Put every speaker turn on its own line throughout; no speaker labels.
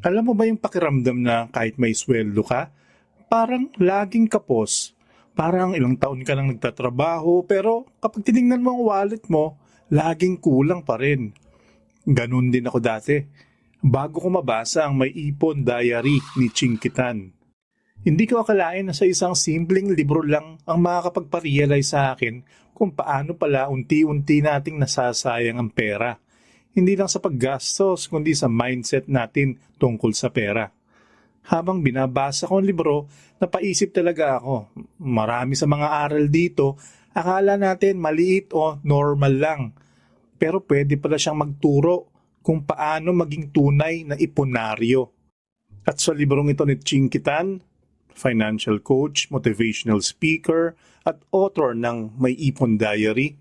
Alam mo ba yung pakiramdam na kahit may sweldo ka, parang laging kapos. Parang ilang taon ka lang nagtatrabaho pero kapag tinignan mo ang wallet mo, laging kulang pa rin. Ganun din ako dati. Bago ko mabasa ang may ipon diary ni Chinkitan. Hindi ko akalain na sa isang simpleng libro lang ang makakapagpa-realize sa akin kung paano pala unti-unti nating nasasayang ang pera. Hindi lang sa paggastos kundi sa mindset natin tungkol sa pera. Habang binabasa ko ang libro, napaisip talaga ako. Marami sa mga aral dito, akala natin maliit o normal lang. Pero pwede pala siyang magturo kung paano maging tunay na iponaryo. At sa librong ito ni Chinkitan, financial coach, motivational speaker, at author ng May Ipon Diary,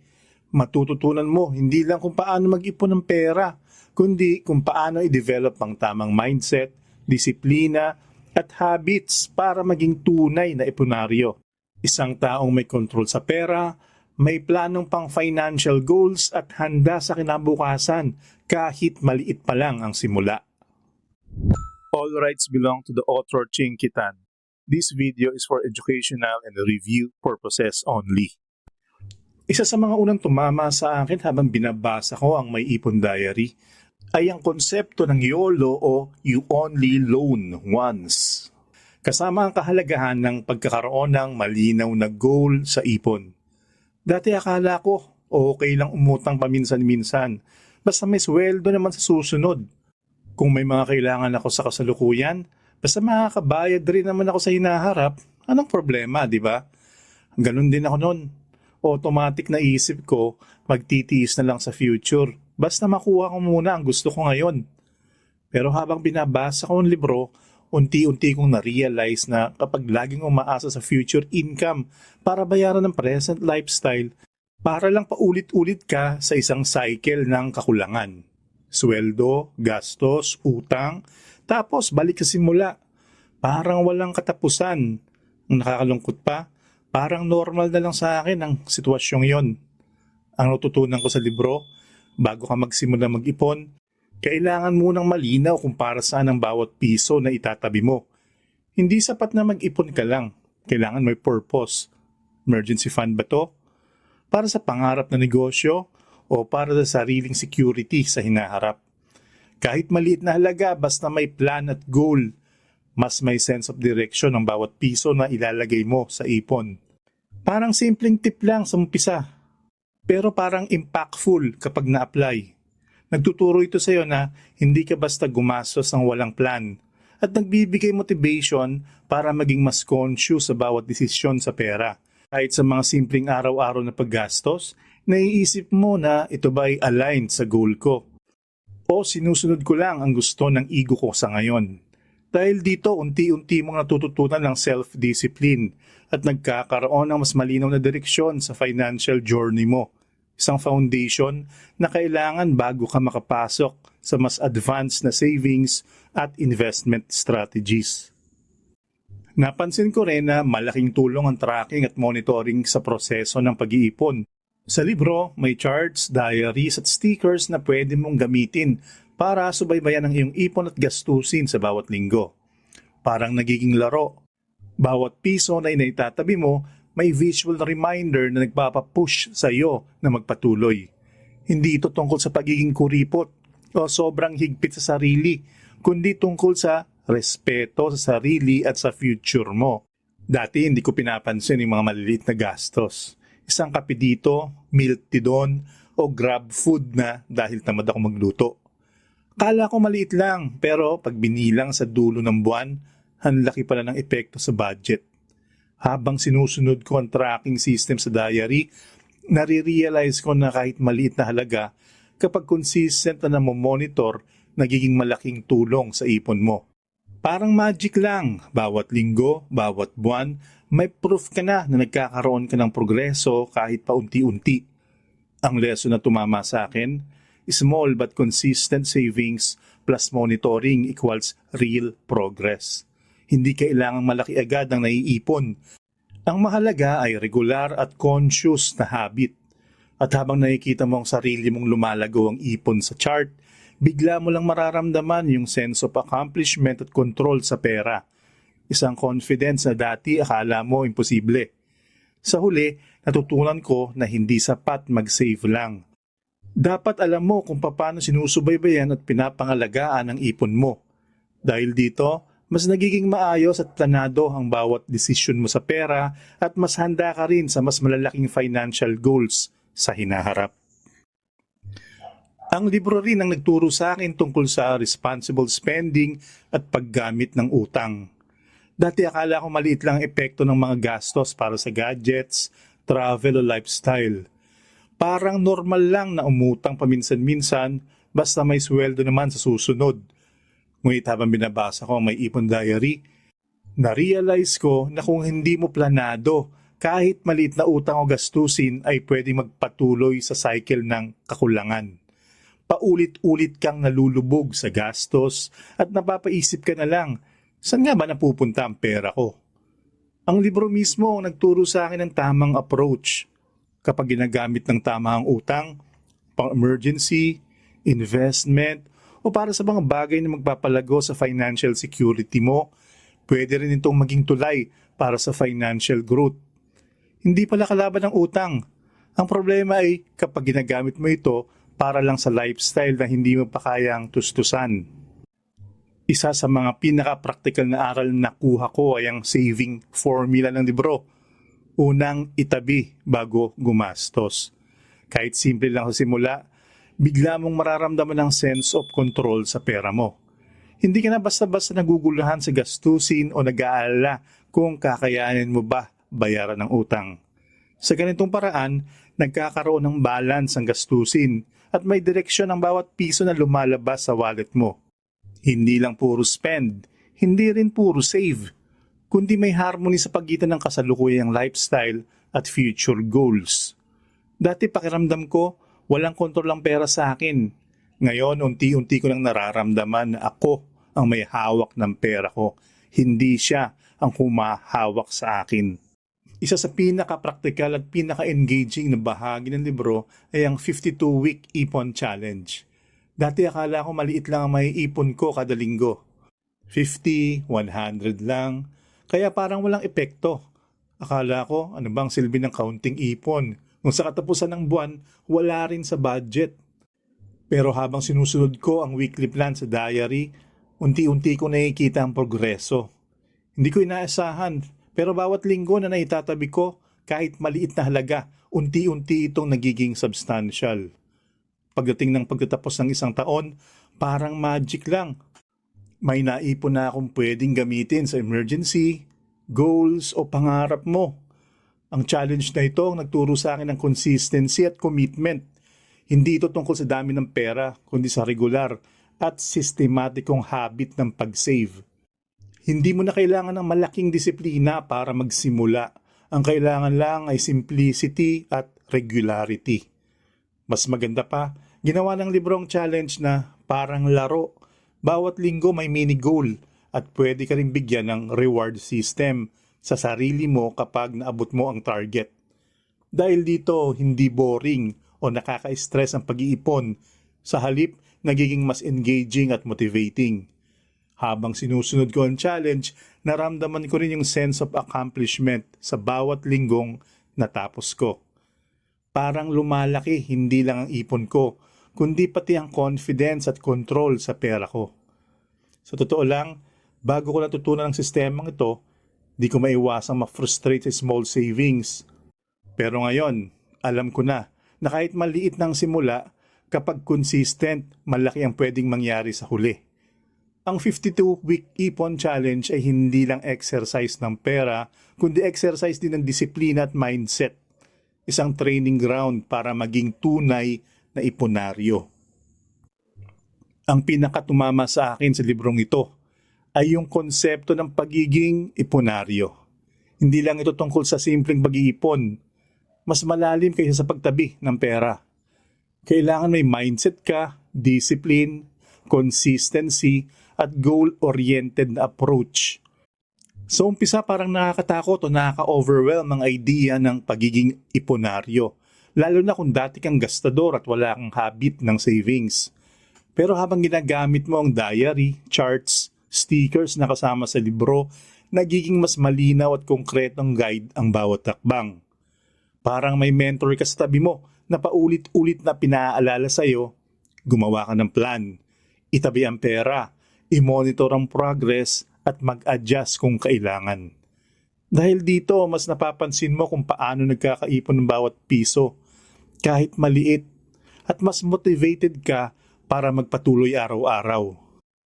matututunan mo hindi lang kung paano mag-ipon ng pera, kundi kung paano i-develop ang tamang mindset, disiplina, at habits para maging tunay na ipunaryo. Isang taong may control sa pera, may planong pang financial goals at handa sa kinabukasan kahit maliit pa lang ang simula. All rights belong to the author Ching Kitan. This video is for educational and review purposes only. Isa sa mga unang tumama sa akin habang binabasa ko ang may ipon diary ay ang konsepto ng YOLO o You Only Loan Once. Kasama ang kahalagahan ng pagkakaroon ng malinaw na goal sa ipon. Dati akala ko okay lang umutang paminsan-minsan basta may sweldo naman sa susunod. Kung may mga kailangan ako sa kasalukuyan, basta makakabayad rin naman ako sa hinaharap, anong problema, di ba? Ganun din ako noon. Automatic na isip ko, magtitiis na lang sa future. Basta makuha ko muna ang gusto ko ngayon. Pero habang binabasa ko ang libro, unti-unti kong na-realize na kapag laging umaasa sa future income para bayaran ng present lifestyle, para lang paulit-ulit ka sa isang cycle ng kakulangan. Sweldo, gastos, utang, tapos balik sa simula. Parang walang katapusan. Ang nakakalungkot pa, parang normal na lang sa akin ang sitwasyong yon. Ang natutunan ko sa libro, bago ka magsimula mag-ipon, kailangan munang malinaw kung para saan ang bawat piso na itatabi mo. Hindi sapat na mag-ipon ka lang. Kailangan may purpose. Emergency fund ba to? Para sa pangarap na negosyo o para sa sariling security sa hinaharap. Kahit maliit na halaga basta may plan at goal, mas may sense of direction ang bawat piso na ilalagay mo sa ipon. Parang simpleng tip lang sa umpisa, pero parang impactful kapag na-apply. Nagtuturo ito sa iyo na hindi ka basta gumastos ng walang plan at nagbibigay motivation para maging mas conscious sa bawat desisyon sa pera. Kahit sa mga simpleng araw-araw na paggastos, naiisip mo na ito ba ay aligned sa goal ko o sinusunod ko lang ang gusto ng ego ko sa ngayon. Dahil dito, unti-unti mong natututunan ng self-discipline at nagkakaroon ng mas malinaw na direksyon sa financial journey mo. Isang foundation na kailangan bago ka makapasok sa mas advanced na savings at investment strategies. Napansin ko rin na malaking tulong ang tracking at monitoring sa proseso ng pag-iipon. Sa libro, may charts, diaries at stickers na pwede mong gamitin para subaybayan ang iyong ipon at gastusin sa bawat linggo. Parang nagiging laro. Bawat piso na inaitatabi mo, may visual reminder na nagpapapush sa iyo na magpatuloy. Hindi ito tungkol sa pagiging kuripot o sobrang higpit sa sarili, kundi tungkol sa respeto sa sarili at sa future mo. Dati hindi ko pinapansin yung mga maliliit na gastos. Isang kape dito, milk tea doon, o grab food na dahil tamad ako magluto. Kala ko maliit lang, pero pag binilang sa dulo ng buwan, ang laki pala ng epekto sa budget. Habang sinusunod ko ang tracking system sa diary, nare-realize ko na kahit maliit na halaga, kapag consistent na monitor, nagiging malaking tulong sa ipon mo. Parang magic lang, bawat linggo, bawat buwan, may proof ka na na nagkakaroon ka ng progreso kahit pa unti-unti. Ang lesson na tumama sa akin, small but consistent savings plus monitoring equals real progress. Hindi kailangang malaki agad ang naiipon. Ang mahalaga ay regular at conscious na habit. At habang nakikita mo ang sarili mong lumalago ang ipon sa chart, bigla mo lang mararamdaman yung sense of accomplishment at control sa pera. Isang confidence na dati akala mo imposible. Sa huli, natutunan ko na hindi sapat mag-save lang. Dapat alam mo kung paano sinusubaybayan at pinapangalagaan ang ipon mo. Dahil dito, mas nagiging maayos at planado ang bawat desisyon mo sa pera at mas handa ka rin sa mas malalaking financial goals sa hinaharap. Ang libro rin ang nagturo sa akin tungkol sa responsible spending at paggamit ng utang. Dati akala ko maliit lang ang epekto ng mga gastos para sa gadgets, travel o lifestyle. Parang normal lang na umutang paminsan-minsan basta may sweldo naman sa susunod. Ngunit habang binabasa ko ang may ipon diary, na-realize ko na kung hindi mo planado, kahit maliit na utang o gastusin ay pwedeng magpatuloy sa cycle ng kakulangan. Paulit-ulit kang nalulubog sa gastos at napapaisip ka na lang, saan nga ba napupunta ang pera ko? Ang libro mismo ang nagturo sa akin ng tamang approach. Kapag ginagamit ng tama ang utang, pang emergency, investment, o para sa mga bagay na magpapalago sa financial security mo, pwede rin itong maging tulay para sa financial growth. Hindi pala kalaban ng utang. Ang problema ay kapag ginagamit mo ito para lang sa lifestyle na hindi mo pa kayang tustusan. Isa sa mga pinaka-practical na aral na nakuha ko ay ang saving formula ng libro. Unang itabi bago gumastos. Kahit simple lang sa simula, bigla mong mararamdaman ang sense of control sa pera mo. Hindi ka na basta-basta naguguluhan sa gastusin o nag-aalala kung kakayanin mo ba bayaran ng utang. Sa ganitong paraan, nagkakaroon ng balance ang gastusin at may direksyon ang bawat piso na lumalabas sa wallet mo. Hindi lang puro spend, hindi rin puro save, kundi may harmony sa pagitan ng kasalukuyang lifestyle at future goals. Dati pakiramdam ko, walang kontrol ang pera sa akin. Ngayon, unti-unti ko nang nararamdaman na ako ang may hawak ng pera ko. Hindi siya ang humahawak sa akin. Isa sa pinaka-practical at pinaka-engaging na bahagi ng libro ay ang 52-week ipon challenge. Dati akala ko maliit lang ang may ipon ko kada linggo. 50, 100 lang. Kaya parang walang epekto. Akala ko, ano bang silbi ng counting ipon? Kung sa katapusan ng buwan, wala rin sa budget. Pero habang sinusunod ko ang weekly plan sa diary, unti-unti ko nakikita ang progreso. Hindi ko inaasahan, pero bawat linggo na naitatabi ko, kahit maliit na halaga, unti-unti itong nagiging substantial. Pagdating ng pagtatapos ng isang taon, parang magic lang. May naipon na akong pwedeng gamitin sa emergency, goals o pangarap mo. Ang challenge na ito ang nagturo sa akin ng consistency at commitment. Hindi ito tungkol sa dami ng pera, kundi sa regular at sistematikong habit ng pag-save. Hindi mo na kailangan ng malaking disiplina para magsimula. Ang kailangan lang ay simplicity at regularity. Mas maganda pa, ginawa ng libro ang challenge na parang laro. Bawat linggo may mini goal at pwede ka ring bigyan ng reward system sa sarili mo kapag naabot mo ang target. Dahil dito, hindi boring o nakaka-stress ang pag-iipon. Sa halip, nagiging mas engaging at motivating. Habang sinusunod ko ang challenge, naramdaman ko rin yung sense of accomplishment sa bawat linggong natapos ko. Parang lumalaki hindi lang ang ipon ko, kundi pati ang confidence at control sa pera ko. Sa totoo lang, bago ko natutunan ang sistemang ito, di ko maiwasang ma-frustrate sa small savings. Pero ngayon, alam ko na na kahit maliit ng simula, kapag consistent, malaki ang pwedeng mangyari sa huli. Ang 52-week ipon challenge ay hindi lang exercise ng pera, kundi exercise din ng disiplina at mindset. Isang training ground para maging tunay na iponaryo. Ang pinakatumama sa akin sa librong ito ay yung konsepto ng pagiging iponaryo. Hindi lang ito tungkol sa simpleng pag-iipon, mas malalim kaysa sa pagtabi ng pera. Kailangan may mindset ka, discipline, consistency, at goal-oriented na approach. Sa umpisa parang nakakatakot o nakaka-overwhelm ang idea ng pagiging iponaryo, lalo na kung dati kang gastador at wala kang habit ng savings. Pero habang ginagamit mo ang diary, charts, stickers na kasama sa libro, nagiging mas malinaw at konkretong guide ang bawat takbang. Parang may mentor ka sa tabi mo na paulit-ulit na pinaalala sa'yo, gumawa ka ng plan, itabi ang pera, i-monitor ang progress at mag-adjust kung kailangan. Dahil dito, mas napapansin mo kung paano nagkakaipon ng bawat piso, kahit maliit, at mas motivated ka para magpatuloy araw-araw.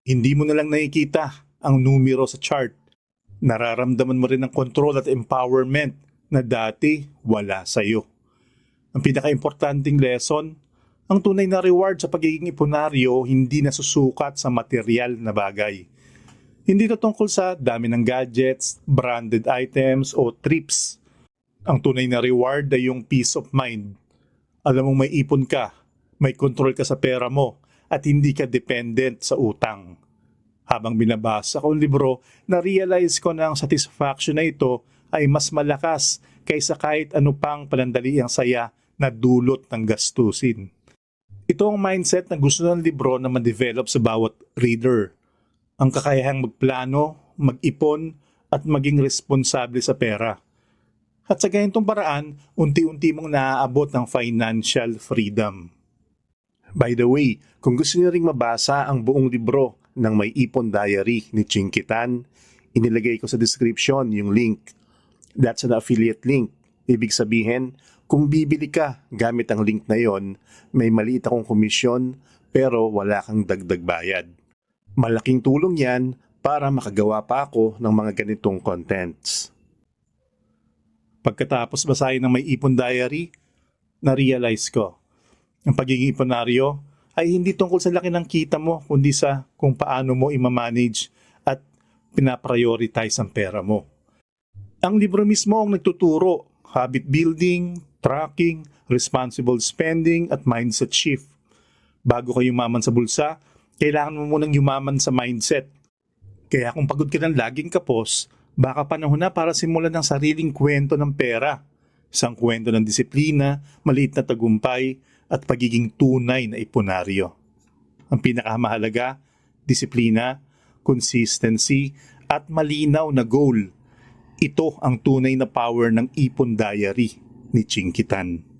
Hindi mo na lang nakikita ang numero sa chart. Nararamdaman mo rin ang control at empowerment na dati wala sa'yo. Ang pinaka-importanting lesson, ang tunay na reward sa pagiging ipunaryo hindi nasusukat sa material na bagay. Hindi ito tungkol sa dami ng gadgets, branded items o trips. Ang tunay na reward ay yung peace of mind. Alam mong may ipon ka, may control ka sa pera mo, at hindi ka dependent sa utang. Habang binabasa ko ang libro, na-realize ko na ang satisfaction na ito ay mas malakas kaysa kahit ano pang panandali ang saya na dulot ng gastusin. Ito ang mindset na gusto ng libro na ma-develop sa bawat reader. Ang kakayahang magplano, mag-ipon, at maging responsable sa pera. At sa ganitong paraan, unti-unti mong naaabot ng financial freedom. By the way, kung gusto niyo ring mabasa ang buong libro ng May Ipon Diary ni Chinkitan, inilagay ko sa description yung link. That's an affiliate link. Ibig sabihin, kung bibili ka gamit ang link na yon, may maliit akong komisyon pero wala kang dagdag bayad. Malaking tulong yan para makagawa pa ako ng mga ganitong contents. Pagkatapos basahin ng May Ipon Diary, na-realize ko, ang pagiging iponaryo ay hindi tungkol sa laki ng kita mo, kundi sa kung paano mo imamanage at pinaprioritize ang pera mo. Ang libro mismo ang nagtuturo, habit building, tracking, responsible spending at mindset shift. Bago ka yumaman sa bulsa, kailangan mo munang yumaman sa mindset. Kaya kung pagod ka ng laging kapos, baka panahon na para simulan ng sariling kwento ng pera. Isang kwento ng disiplina, maliit na tagumpay, at pagiging tunay na ipunaryo. Ang pinakamahalaga, disiplina, consistency, at malinaw na goal. Ito ang tunay na power ng Ipon Diary ni Chinkitan.